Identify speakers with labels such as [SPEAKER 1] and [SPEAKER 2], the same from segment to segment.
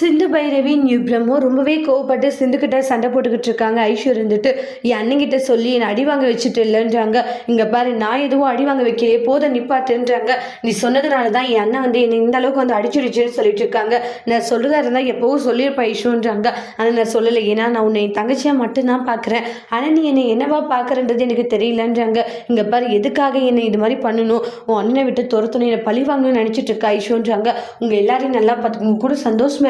[SPEAKER 1] Sindhu Bhairavi new பிரம்மோ ரொம்பவே கோவப்பட்டு சிந்துக்கிட்ட சண்டை போட்டுக்கிட்டு இருக்காங்க. ஐஷு இருந்துட்டு என் அண்ணங்கிட்ட சொல்லி என்னை அடி வாங்க வச்சுட்டு இல்லைன்றாங்க. இங்கே பாரு நான் எதுவும் அடி வாங்க வைக்கலையே போத நிப்பாட்டுன்றாங்க. நீ சொன்னதுனால தான் என் அண்ணன் வந்து என்னை இந்த அளவுக்கு வந்து அடிச்சிடுச்சுன்னு சொல்லிட்டு இருக்காங்க. நான் சொல்கிறதா இருந்தால் எப்போவும் சொல்லியிருப்பேன் ஐஷுன்றாங்க. ஆனால் நான் சொல்லலை. ஏன்னா நான் உன்னை என் தங்கச்சியாக மட்டும்தான் பார்க்குறேன் ஆனால் நீ என்னை என்னவா பார்க்குறன்றது எனக்கு தெரியலன்றாங்க. இங்கே பாரு எதுக்காக என்னை இது மாதிரி பண்ணணும்? உன் அண்ணனை விட்டு துரத்தணும் என்னை பழி வாங்கணும்னு நினச்சிட்டு இருக்கா ஐஷுன்றாங்க. உங்கள் எல்லாரையும் நல்லா பார்த்து உங்க கூட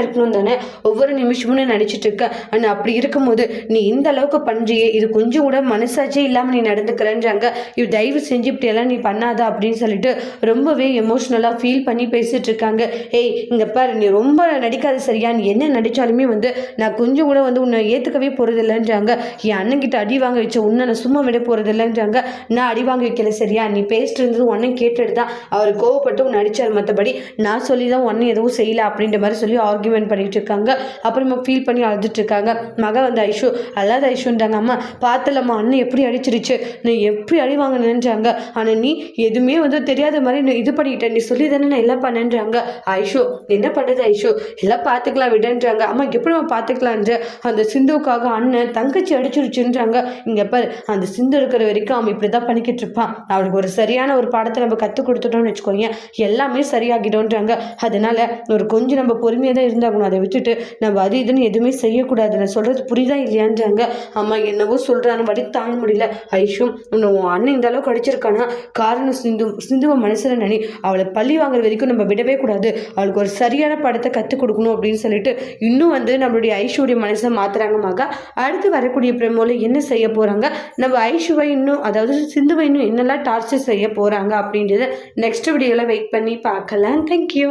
[SPEAKER 1] இருக்கும் இருக்கணும் தானே? ஒவ்வொரு நிமிஷமும் நான் நினச்சிட்டு இருக்கேன் ஆனால் அப்படி இருக்கும்போது நீ இந்த அளவுக்கு பண்ணுறியே இது கொஞ்சம் கூட மனசாட்சியே இல்லாமல் நீ நடந்துக்கிறேன்றாங்க இது தயவு செஞ்சு இப்படியெல்லாம் நீ பண்ணாத அப்படின்னு சொல்லிட்டு ரொம்பவே எமோஷ்னலாக ஃபீல் பண்ணி பேசிட்டு இருக்காங்க. ஏய் இங்கே பாரு நீ ரொம்ப நடிக்காத சரியா? நீ என்ன நடித்தாலுமே வந்து நான் கொஞ்சம் கூட வந்து உன்னை ஏற்றுக்கவே போகிறதில்லைன்றாங்க என் அண்ணன்கிட்ட அடி வாங்க வச்ச உன்னை நான் சும்மா விட போகிறதில்லைன்றாங்க நான் அடி வாங்க வைக்கல சரியா? நீ பேசிட்டு இருந்தது உன்னை கேட்டுட்டு தான். அவர் கோவப்பட்டு உன்னை அடிச்சார் மற்றபடி நான் சொல்லி தான் உன்னை எதுவும் செய்யல அப்படின்ற மாதிரி சொல்லி ஆர்குமெண்ட் பண்ணிகிட்டு இருக்காங்க அப்புறமா ஃபீல் பண்ணி அழுதுட்டு இருக்காங்க மக வந்து ஐஷு அல்லாத ஐஷுன்றாங்க. அம்மா பார்த்தலம்மா அண்ணன் எப்படி அடிச்சிருச்சு? நீ எப்படி அழிவாங்க நினைஞ்சாங்க ஆனால் நீ எதுவுமே வந்து தெரியாத மாதிரி நீ இது பண்ணிக்கிட்ட. நீ சொல்லி தானே நான் எல்லாம் பண்ணேன்றாங்க. ஐஷு என்ன பண்ணுறது ஐஷு? எல்லாம் பார்த்துக்கலாம் விடன்றாங்க. அம்மா எப்படிம்மா பார்த்துக்கலான்ற அந்த சிந்துவுக்காக அண்ணன் தங்கச்சி அடிச்சிருச்சுன்றாங்க. இங்கே பாரு அந்த சிந்து இருக்கிற வரைக்கும் அவன் இப்படி தான் பண்ணிக்கிட்டு இருப்பான் அவனுக்கு ஒரு சரியான ஒரு பாடத்தை நம்ம கற்றுக் கொடுத்துட்டோம்னு வச்சுக்கோங்க எல்லாமே சரியாகிடும்ன்றாங்க. அதனால ஒரு கொஞ்சம் நம்ம பொறுமையாக தான் ஆகணும் அதை விட்டுட்டு நம்ம அது இதுன்னு எதுவுமே செய்யக்கூடாது. நான் சொல்கிறது புரியுதா இல்லையான்றாங்க. அம்மா என்னவோ சொல்கிறான்னு படி தாங்க முடியல. ஐஷும் உன்னை உன் அண்ணன் இந்த அளவுக்கு அடிச்சிருக்கானா? காரணம் சிந்து சிந்துவ மனசில் நினை. அவளை பள்ளி வாங்குற வரைக்கும் நம்ம விடவே கூடாது. அவளுக்கு ஒரு சரியான படத்தை கற்றுக் கொடுக்கணும் அப்படின்னு சொல்லிட்டு இன்னும் வந்து நம்மளுடைய ஐஷுடைய மனசை மாத்துறாங்க மகா அடுத்து வரக்கூடிய பிரமோல என்ன செய்ய போகிறாங்க நம்ம ஐஷுவை இன்னும் அதாவது சிந்துவை இன்னும் என்னெல்லாம் டார்ச்சர் செய்ய போகிறாங்க அப்படின்றத நெக்ஸ்ட் வீடியோவில் வெயிட் பண்ணி பார்க்கலாம். தேங்க்யூ